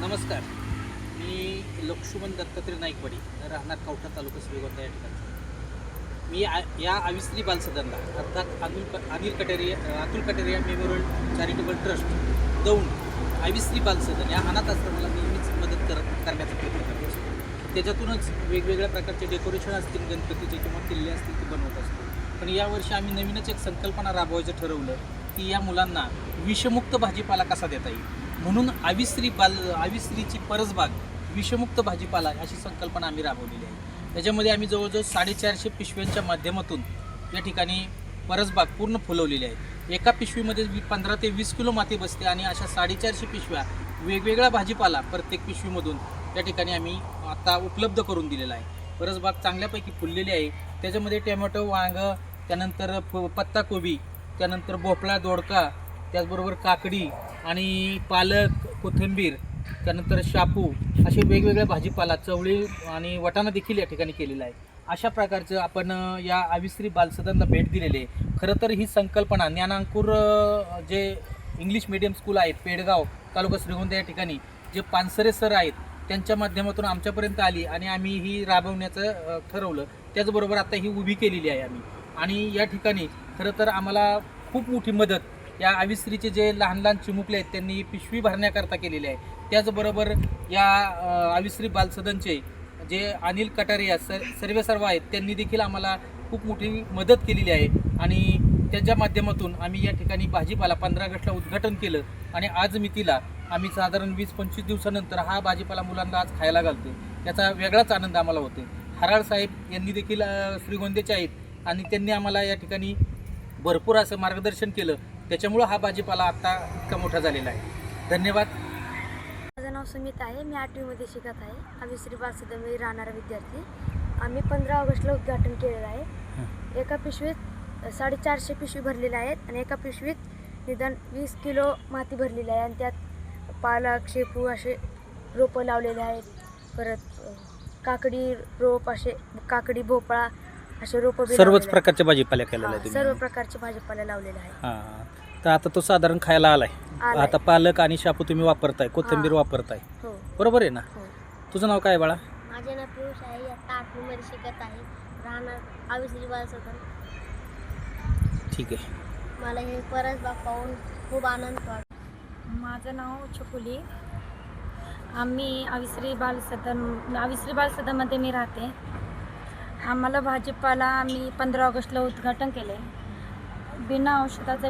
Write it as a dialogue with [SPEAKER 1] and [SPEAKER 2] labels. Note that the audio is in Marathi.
[SPEAKER 1] नमस्कार. मी लक्ष्मण दत्तात्रय नाईकवाडी राहणार कवठा तालुका श्रीगोंदा या ठिकाणचा मी आ या आविस्त्री बालसदनला अर्थात Anil Anil Kateria Atul Kateria memorial charitable trust Daund आविस्त्री बालसदन या अनाथ आश्रमाला नेहमीच मदत कर करण्याचा प्रयत्न करत असतो. त्याच्यातूनच वेगवेगळ्या प्रकारचे डेकोरेशन असतील गणपतीचे किंवा किल्ले असतील ते बनवत असतो. पण यावर्षी आम्ही नवीनच एक संकल्पना राबवायचं ठरवलं की या मुलांना विषमुक्त भाजीपाला कसा देता येईल? म्हणून आविस्त्री बाल आविस्त्रीची परसबाग विषमुक्त भाजीपाला अशी संकल्पना आम्ही राबवलेली आहे. त्याच्यामध्ये आम्ही जवळजवळ साडेचारशे पिशव्यांच्या माध्यमातून या ठिकाणी परसबाग पूर्ण फुलवलेली आहे. एका पिशवीमध्ये वी पंधरा ते वीस किलो माती बसते आणि अशा साडेचारशे पिशव्या वेगवेगळा भाजीपाला प्रत्येक पिशवीमधून या ठिकाणी आम्ही आता उपलब्ध करून दिलेला आहे. परसबाग चांगल्यापैकी फुललेली आहे. त्याच्यामध्ये टोमॅटो वांगं त्यानंतर प- पत्ताकोबी त्यानंतर भोपळा दोडका त्याचबरोबर काकडी आणि पालक कोथिंबीर त्यानंतर शापू असे वेगवेगळ्या भाजीपाला चवळी आणि वटाणा देखील या ठिकाणी केलेला आहे. अशा प्रकारचं आपण या आविश्री बालसदनला भेट दिलेली आहे. खरं तर ही संकल्पना ज्ञानांकुर जे इंग्लिश मिडियम स्कूल आहेत पेडगाव तालुका श्रीगोंदा या ठिकाणी जे पानसरे सर आहेत त्यांच्या माध्यमातून आमच्यापर्यंत आली आणि आम्ही ही राबवण्याचं ठरवलं. त्याचबरोबर आता ही उभी केलेली आहे आम्ही. आणि या ठिकाणी खरं तर आम्हाला खूप मोठी मदत या आविस्त्रीचे जे लहान लहान चिमुकले आहेत त्यांनी पिशवी भरण्याकरता केलेली आहे. त्याचबरोबर या अ, आविस्त्री बालसदनचे जे अनिल कटारिया सर सर्वे सर्व आहेत त्यांनी देखील आम्हाला खूप मोठी मदत केलेली आहे. आणि त्याच्या माध्यमातून आम्ही या ठिकाणी भाजीपाला पंधरा ऑगस्टला उद्घाटन केलं आणि आज मितीला आम्ही साधारण वीस पंचवीस दिवसानंतर हा भाजीपाला मुलांना आज खायला घालतो याचा वेगळाच आनंद आम्हाला होतो हराळ साहेब यांनी देखील श्रीगोंदेचे आहेत आणि त्यांनी आम्हाला या ठिकाणी भरपूर असं मार्गदर्शन केलं. त्याच्यामुळं हा भाजीपाला आत्ता इतका मोठा झालेला आहे. धन्यवाद.
[SPEAKER 2] माझं नाव सुमित आहे मी आठवीमध्ये शिकत आहे. आम्ही श्री बालसदनमध्ये राहणारा विद्यार्थी. आम्ही पंधरा ऑगस्टला उद्घाटन केलेलं आहे. एका पिशवीत साडेचारशे पिशवी भरलेल्या आहेत आणि एका पिशवीत निदान वीस किलो माती भरलेली आहे आणि त्यात पालक शेपू असे रोपं लावलेले आहेत. परत काकडी रोप असे काकडी भोपळा असे रोपं
[SPEAKER 1] सर्वच. प्रकारच्या भाजीपाल्या केलेल्या
[SPEAKER 2] हा,
[SPEAKER 1] आहेत
[SPEAKER 2] सर्व प्रकारचे भाजीपाला लावलेले आहेत.
[SPEAKER 1] हां तर आता तो साधारण खायला आलाय.
[SPEAKER 2] आलाय.
[SPEAKER 1] आता पालक आणि शापू तुम्ही वापरताय कोथिंबीर. वापरताय.
[SPEAKER 2] हो.
[SPEAKER 1] बरोबर आहे ना?
[SPEAKER 2] हो.
[SPEAKER 1] तुझं नाव काय आहे बाळा?
[SPEAKER 3] माझे नाव पियुष आहे इयत्ता आठवीमध्ये शिकत आहे. राहणार
[SPEAKER 1] ठीक आहे.
[SPEAKER 3] मला हे परसबाग पाहून खूप आनंद वाटतो.
[SPEAKER 4] माझं नाव छकुली. आम्ही आविश्री बालसदन आविश्री बालसदनमध्ये मी राहते. आम्हाला भाजीपाला आम्ही पंधरा ऑगस्टला उद्घाटन केले बिना औषधाचं